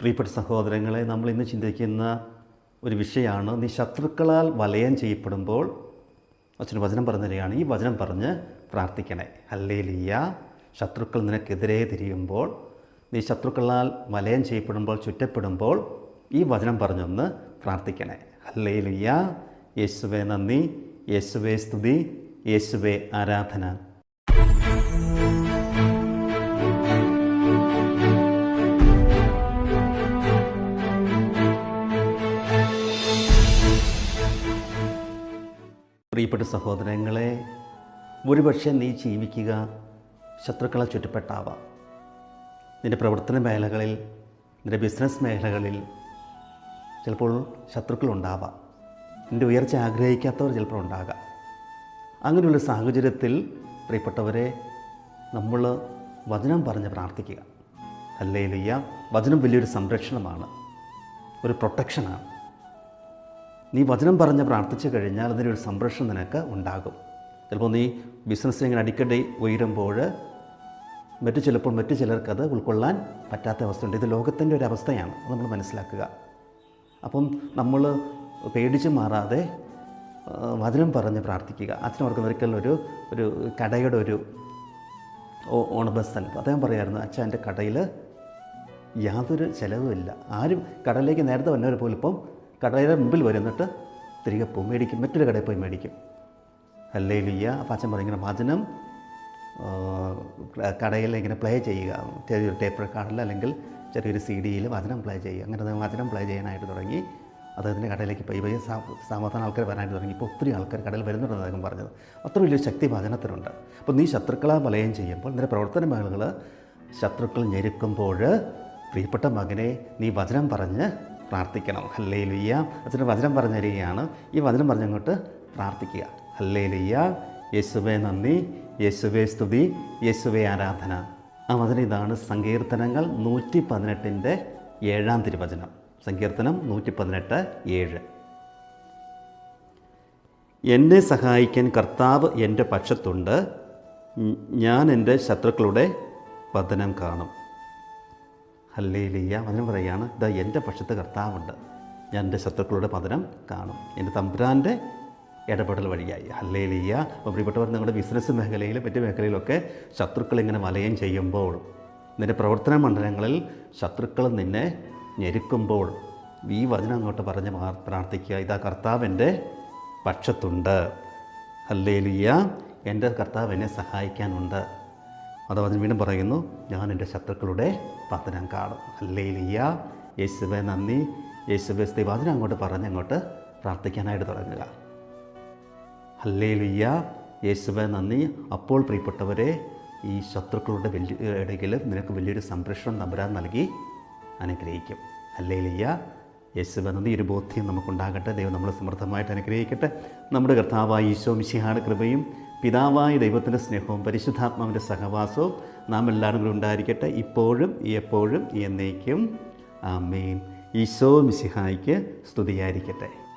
പ്രിയപ്പെട്ട സഹോദരങ്ങളെ നമ്മൾ ഇന്ന് ചിന്തിക്കുന്ന ഒരു വിഷയമാണ് നീ ശത്രുക്കളാൽ വലയം ചെയ്യപ്പെടുമ്പോൾ അച്ഛന് വചനം പറഞ്ഞു തരികയാണ് ഈ വചനം പറഞ്ഞ് പ്രാർത്ഥിക്കണേ. ഹല്ലേലിയ. ശത്രുക്കൾ നിനക്കെതിരെ തിരിയുമ്പോൾ നീ ശത്രുക്കളാൽ വലയം ചെയ്യപ്പെടുമ്പോൾ ചുറ്റപ്പെടുമ്പോൾ ഈ വചനം പറഞ്ഞൊന്ന് പ്രാർത്ഥിക്കണേ. ഹല്ലേലിയ. യേശുവേ നന്ദി. യേശുവേ സ്തുതി. യേശുവേ ആരാധന. പ്രിയപ്പെട്ട സഹോദരങ്ങളെ ഒരുപക്ഷെ നീ ജീവിക്കുക ശത്രുക്കളെ ചുറ്റപ്പെട്ടാവാം. നിന്റെ പ്രവർത്തന മേഖലകളിൽ നിന്റെ ബിസിനസ് മേഖലകളിൽ ചിലപ്പോൾ ശത്രുക്കളുണ്ടാവാം നിന്റെ ഉയർച്ച ആഗ്രഹിക്കാത്തവർ ചിലപ്പോൾ ഉണ്ടാകാം. അങ്ങനെയുള്ള സാഹചര്യത്തിൽ പ്രിയപ്പെട്ടവരെ നമ്മൾ വചനം പറഞ്ഞ് പ്രാർത്ഥിക്കുക. അല്ലേ ലിയ വചനം വലിയൊരു സംരക്ഷണമാണ്. ഒരു പ്രൊട്ടക്ഷനാണ് നീ വചനം പറഞ്ഞ് പ്രാർത്ഥിച്ചു കഴിഞ്ഞാൽ അതിനൊരു സംരക്ഷണം നിനക്ക് ഉണ്ടാകും. ചിലപ്പോൾ നീ ബിസിനസ് ഇങ്ങനെ അടിക്കടി ഉയരുമ്പോൾ മറ്റു ചിലപ്പോൾ മറ്റു ചിലർക്ക് അത് ഉൾക്കൊള്ളാൻ പറ്റാത്ത അവസ്ഥയുണ്ട്. ഇത് ലോകത്തിന്റെ ഒരു അവസ്ഥയാണ്. അത് നമ്മൾ മനസ്സിലാക്കുക. അപ്പം നമ്മൾ പേടിച്ച് മാറാതെ വചനം പറഞ്ഞ് പ്രാർത്ഥിക്കുക. അച്ഛൻ ഓർക്കുന്ന ഒരിക്കലും ഒരു ഒരു കടയുടെ ഒരു ഓ- ഓണബസ്സൻ അദ്ദേഹം പറയായിരുന്നു അച്ഛൻ എന്റെ കടയിൽ യാതൊരു ചിലവുമില്ല. ആരും കടയിലേക്ക് നേരത്തെ വന്നവർ പോലും ഇപ്പം കടയുടെ മുമ്പിൽ വരുന്നിട്ട് തിരികെ പോകും മേടിക്കും. മറ്റൊരു കടയിൽ പോയി മേടിക്കും. അല്ലേ ലിയ അപ്പം അച്ഛൻ പറയും ഇങ്ങനെ വചനം കടയിൽ ഇങ്ങനെ പ്ലേ ചെയ്യുക. ചെറിയൊരു ടേപ്പ് റെക്കാർഡിൽ അല്ലെങ്കിൽ ചെറിയൊരു സി ഡിയിൽ വചനം പ്ലേ ചെയ്യുക. അങ്ങനെ വചനം പ്ലേ ചെയ്യാനായിട്ട് തുടങ്ങി. അദ്ദേഹത്തിന്റെ കടയിലേക്ക് പോയി. പോയി സാമാധാന ആൾക്കാർ വരാനായിട്ട് തുടങ്ങി. ഇപ്പോൾ ഒത്തിരി ആൾക്കാർ കടയിൽ വരുന്നുണ്ടെന്ന് അദ്ദേഹം പറഞ്ഞത്. അത്ര വലിയ ശക്തി വചനത്തിനുണ്ട്. അപ്പോൾ നീ ശത്രുക്കളെ വലയം ചെയ്യുമ്പോൾ നിന്റെ പ്രവർത്തന മേഖലകൾ ശത്രുക്കൾ ഞെരുക്കുമ്പോൾ പ്രിയപ്പെട്ട മകനെ നീ വചനം പറഞ്ഞ് പ്രാർത്ഥിക്കണം. ഹല്ലേ ലുയ്യ അച്ഛന്റെ വചനം പറഞ്ഞു തരികയാണ് ഈ വചനം പറഞ്ഞങ്ങോട്ട് പ്രാർത്ഥിക്കുക. ഹല്ലേ ലുയ്യ യേശുവേ നന്ദി. യേശുവേ സ്തുതി. യേശുവേ ആരാധന. ആ വചനം ഇതാണ് സങ്കീർത്തനങ്ങൾ നൂറ്റി പതിനെട്ടിന്റെ ഏഴാം തിരുവചനം. സങ്കീർത്തനം നൂറ്റി പതിനെട്ട് ഏഴ്. എന്നെ സഹായിക്കാൻ കർത്താവ് എന്റെ പക്ഷത്തുണ്ട്. ഞാൻ എന്റെ ശത്രുക്കളുടെ പതനം കാണും. ഹല്ലേലിയ വചനം പറയുകയാണ് ഇതാ എന്റെ പക്ഷത്ത് കർത്താവുണ്ട്. ഞാൻ എന്റെ ശത്രുക്കളുടെ പതനം കാണും. എന്റെ തമ്പുരാന്റെ ഇടപെടൽ വഴിയായി. ഹല്ലേലിയ. അപ്പോൾ പ്രിയപ്പെട്ടവർ നിങ്ങളുടെ ബിസിനസ് മേഖലയിൽ മറ്റു മേഖലയിലൊക്കെ ശത്രുക്കൾ ഇങ്ങനെ വലയം ചെയ്യുമ്പോൾ നിന്റെ പ്രവർത്തന മണ്ഡലങ്ങളിൽ ശത്രുക്കൾ നിന്നെ ഞെരുക്കുമ്പോൾ ഈ വചനം അങ്ങോട്ട് പറഞ്ഞ് പ്രാർത്ഥിക്കുക. ഇതാ കർത്താവ് എന്റെ പക്ഷത്തുണ്ട്. ഹല്ലേലിയ. എന്റെ കർത്താവ് എന്നെ സഹായിക്കാനുണ്ട്. അത് അതിന് വീണ്ടും പറയുന്നു ഞാൻ എന്റെ ശത്രുക്കളുടെ പതനം കാണും. ഹല്ലേലിയ യേശുവെ നന്ദി. യേശുവെ അതിനെ അങ്ങോട്ട് പറഞ്ഞ് അങ്ങോട്ട് പ്രാർത്ഥിക്കാനായിട്ട് തുടങ്ങുക. ഹല്ലേലിയ യേശുവെ നന്ദി. അപ്പോൾ പ്രിയപ്പെട്ടവരെ ഈ ശത്രുക്കളുടെ വലിയ ഇടയിൽ നിനക്ക് വലിയൊരു സംരക്ഷണം നമ്പരാൻ നൽകി അനുഗ്രഹിക്കും. ഹല്ലേലിയ യേശുവെ നന്ദി. ഒരു ബോധ്യം നമുക്കുണ്ടാകട്ടെ. ദൈവം നമ്മളെ സമൃദ്ധമായിട്ട് അനുഗ്രഹിക്കട്ടെ. നമ്മുടെ കർത്താവായ ഈശോ മിശിഹാട് കൃപയും പിതാവായ ദൈവത്തിന്റെ സ്നേഹവും പരിശുദ്ധാത്മാവിന്റെ സഹവാസവും നാം എല്ലാവരും കൂടെ ഉണ്ടായിരിക്കട്ടെ. ഇപ്പോഴും എപ്പോഴും എന്നേക്കും. ആമേൻ. ഈശോ മിശിഹായ്ക്ക് സ്തുതിയായിരിക്കട്ടെ.